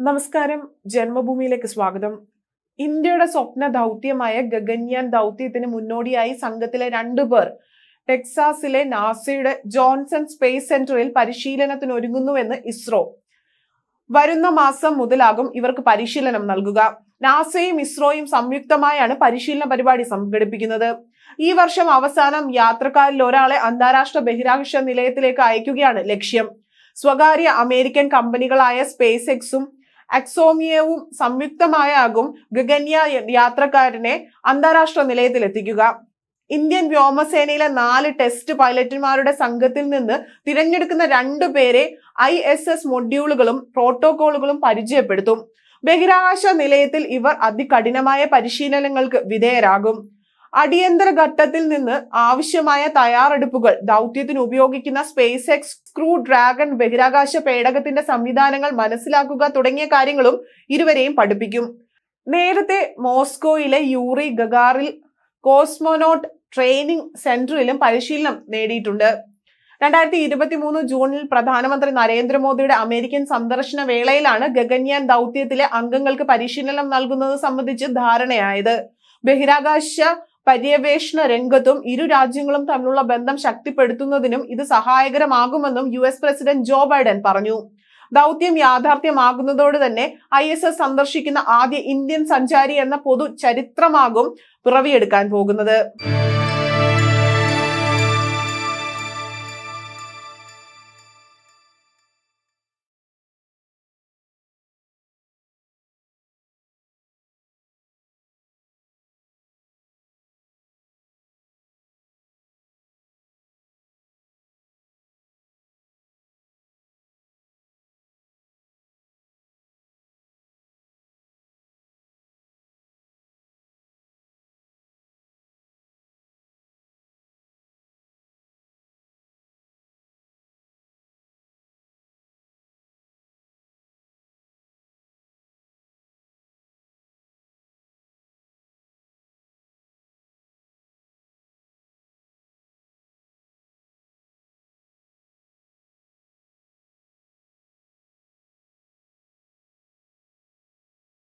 നമസ്കാരം. ജന്മഭൂമിയിലേക്ക് സ്വാഗതം. ഇന്ത്യയുടെ സ്വപ്ന ദൗത്യമായ ഗഗൻയാൻ ദൗത്യത്തിന് മുന്നോടിയായി സംഘത്തിലെ രണ്ടു പേർ ടെക്സാസിലെ നാസയുടെ ജോൺസൺ സ്പേസ് സെന്ററിൽ പരിശീലനത്തിന് ഒരുങ്ങുന്നുവെന്ന് ഇസ്രോ. വരുന്ന മാസം മുതലാകും ഇവർക്ക് പരിശീലനം നൽകുക. നാസയും ഇസ്രോയും സംയുക്തമായാണ് പരിശീലന പരിപാടി സംഘടിപ്പിക്കുന്നത്. ഈ വർഷം അവസാനം യാത്രക്കാരിൽ ഒരാളെ അന്താരാഷ്ട്ര ബഹിരാകാശ നിലയത്തിലേക്ക് അയക്കുകയാണ് ലക്ഷ്യം. സ്വകാര്യ അമേരിക്കൻ കമ്പനികളായ സ്പേസ് എക്സും അക്സോമിയവും സംയുക്തമായാകും ഗഗന്യ യാത്രക്കാരനെ അന്താരാഷ്ട്ര നിലയത്തിലെത്തിക്കുക. ഇന്ത്യൻ വ്യോമസേനയിലെ നാല് ടെസ്റ്റ് പൈലറ്റുമാരുടെ സംഘത്തിൽ നിന്ന് തിരഞ്ഞെടുക്കുന്ന രണ്ടു പേരെ ഐ എസ് എസ് മൊഡ്യൂളുകളും പ്രോട്ടോകോളുകളും പരിചയപ്പെടുത്തും. ബഹിരാകാശ നിലയത്തിൽ ഇവർ അതികഠിനമായ പരിശീലനങ്ങൾക്ക് വിധേയരാകും. അടിയന്തര ഘട്ടത്തിൽ നിന്ന് ആവശ്യമായ തയ്യാറെടുപ്പുകൾ ദൗത്യത്തിന് ഉപയോഗിക്കുന്ന സ്പേസ് എക്സ് ക്രൂ ഡ്രാഗൺ ബഹിരാകാശ പേടകത്തിന്റെ സംവിധാനങ്ങൾ മനസ്സിലാക്കുക തുടങ്ങിയ കാര്യങ്ങളും ഇരുവരെയും പഠിപ്പിക്കും. നേരത്തെ മോസ്കോയിലെ യൂറി ഗഗാറിൽ കോസ്മോനോട്ട് ട്രെയിനിങ് സെന്ററിലും പരിശീലനം നേടിയിട്ടുണ്ട്. രണ്ടായിരത്തി ഇരുപത്തി മൂന്ന് ജൂണിൽ പ്രധാനമന്ത്രി നരേന്ദ്രമോദിയുടെ അമേരിക്കൻ സന്ദർശന വേളയിലാണ് ഗഗന്യാൻ ദൗത്യത്തിലെ അംഗങ്ങൾക്ക് പരിശീലനം നൽകുന്നത് സംബന്ധിച്ച് ധാരണയായത്. ബഹിരാകാശ പര്യവേഷണ രംഗത്തും ഇരു രാജ്യങ്ങളും തമ്മിലുള്ള ബന്ധം ശക്തിപ്പെടുത്തുന്നതിനും ഇത് സഹായകരമാകുമെന്നും U S president Joe Biden പറഞ്ഞു. ദൗത്യം യാഥാർത്ഥ്യമാകുന്നതോട് തന്നെ ഐ എസ് എസ് സന്ദർശിക്കുന്ന ആദ്യ ഇന്ത്യൻ സഞ്ചാരി എന്ന പൊതു ചരിത്രമാകും പിറവിയെടുക്കാൻ പോകുന്നത്.